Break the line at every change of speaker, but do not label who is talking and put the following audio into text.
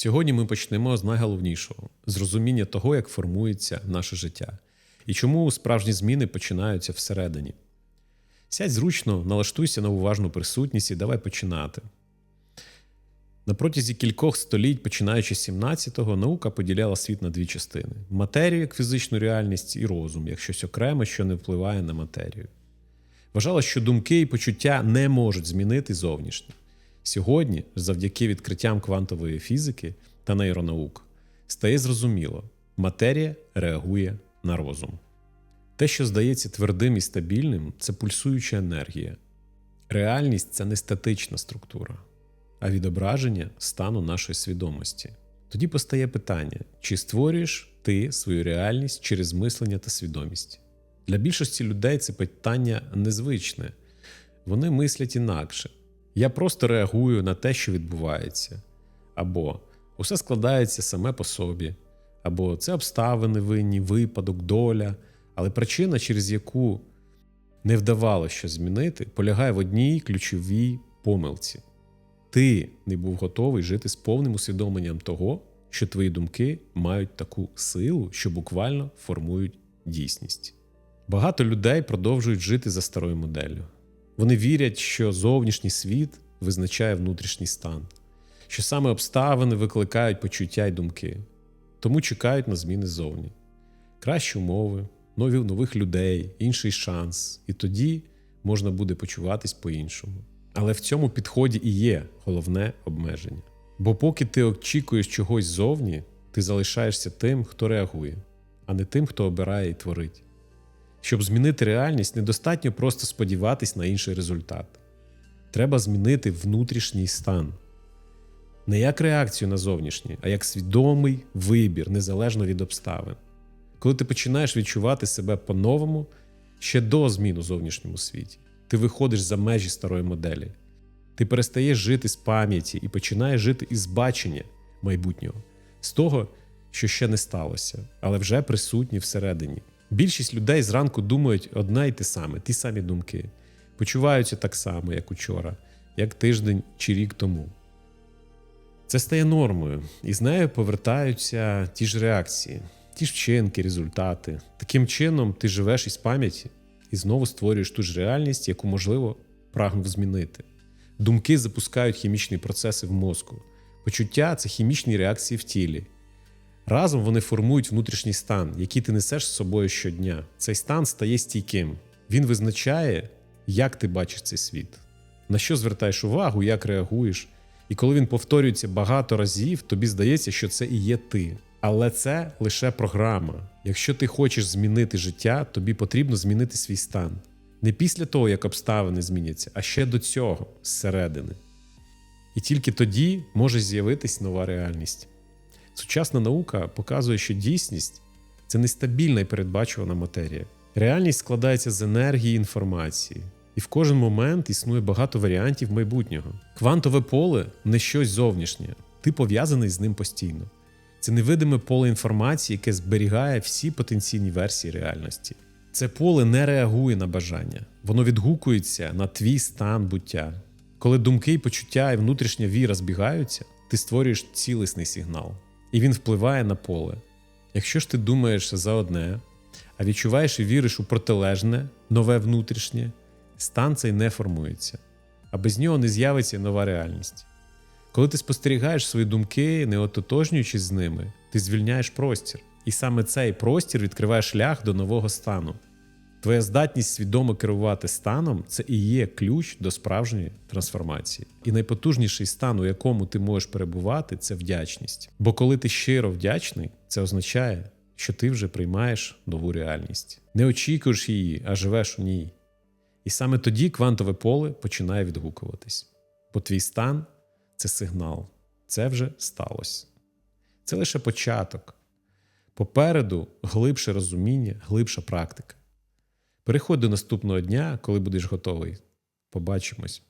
Сьогодні ми почнемо з найголовнішого з розуміння того, як формується наше життя і чому справжні зміни починаються всередині. Сядь зручно, налаштуйся на уважну присутність і давай починати. На протязі кількох століть, починаючи з 17-го, наука поділяла світ на дві частини: матерію як фізичну реальність і розум, як щось окреме, що не впливає на матерію. Вважала, що думки і почуття не можуть змінити зовнішнє. Сьогодні, завдяки відкриттям квантової фізики та нейронаук, стає зрозуміло, матерія реагує на розум. Те, що здається твердим і стабільним, це пульсуюча енергія. Реальність це не статична структура, а відображення стану нашої свідомості. Тоді постає питання: чи створюєш ти свою реальність через мислення та свідомість? Для більшості людей це питання незвичне, вони мислять інакше. Я просто реагую на те, що відбувається, або усе складається саме по собі, або це обставини винні, випадок, доля, але причина, через яку не вдавалося щось змінити, полягає в одній ключовій помилці. Ти не був готовий жити з повним усвідомленням того, що твої думки мають таку силу, що буквально формують дійсність. Багато людей продовжують жити за старою моделлю. Вони вірять, що зовнішній світ визначає внутрішній стан, що саме обставини викликають почуття й думки, тому чекають на зміни ззовні. Кращі умови, нові нових людей, інший шанс, і тоді можна буде почуватись по-іншому. Але в цьому підході і є головне обмеження. Бо поки ти очікуєш чогось ззовні, ти залишаєшся тим, хто реагує, а не тим, хто обирає і творить. Щоб змінити реальність, недостатньо просто сподіватись на інший результат. Треба змінити внутрішній стан. Не як реакцію на зовнішнє, а як свідомий вибір, незалежно від обставин. Коли ти починаєш відчувати себе по-новому ще до змін у зовнішньому світі, ти виходиш за межі старої моделі, ти перестаєш жити з пам'яті і починаєш жити із бачення майбутнього, з того, що ще не сталося, але вже присутні всередині. Більшість людей зранку думають одне й те саме, ті самі думки, почуваються так само, як учора, як тиждень чи рік тому. Це стає нормою, і з нею повертаються ті ж реакції, ті ж вчинки, результати. Таким чином, ти живеш із пам'яті і знову створюєш ту ж реальність, яку, можливо, прагнув змінити. Думки запускають хімічні процеси в мозку. Почуття це хімічні реакції в тілі. Разом вони формують внутрішній стан, який ти несеш з собою щодня. Цей стан стає стійким. Він визначає, як ти бачиш цей світ, на що звертаєш увагу, як реагуєш. І коли він повторюється багато разів, тобі здається, що це і є ти. Але це лише програма. Якщо ти хочеш змінити життя, тобі потрібно змінити свій стан. Не після того, як обставини зміняться, а ще до цього, зсередини. І тільки тоді може з'явитись нова реальність. Сучасна наука показує, що дійсність це нестабільна і передбачувана матерія. Реальність складається з енергії інформації, і в кожен момент існує багато варіантів майбутнього. Квантове поле не щось зовнішнє, ти пов'язаний з ним постійно. Це невидиме поле інформації, яке зберігає всі потенційні версії реальності. Це поле не реагує на бажання, воно відгукується на твій стан буття. Коли думки почуття і внутрішня віра збігаються, ти створюєш цілісний сигнал, і він впливає на поле. Якщо ж ти думаєш за одне, а відчуваєш і віриш у протилежне, нове внутрішнє, стан цей не формується, а без нього не з'явиться нова реальність. Коли ти спостерігаєш свої думки, не ототожнюючись з ними, ти звільняєш простір, і саме цей простір відкриває шлях до нового стану. Твоя здатність свідомо керувати станом це і є ключ до справжньої трансформації. І найпотужніший стан, у якому ти можеш перебувати, це вдячність. Бо коли ти щиро вдячний, це означає, що ти вже приймаєш нову реальність. Не очікуєш її, а живеш у ній. І саме тоді квантове поле починає відгукуватись. Бо твій стан це сигнал, це вже сталося. Це лише початок. Попереду глибше розуміння, глибша практика. Переходь до наступного дня, коли будеш готовий. Побачимось.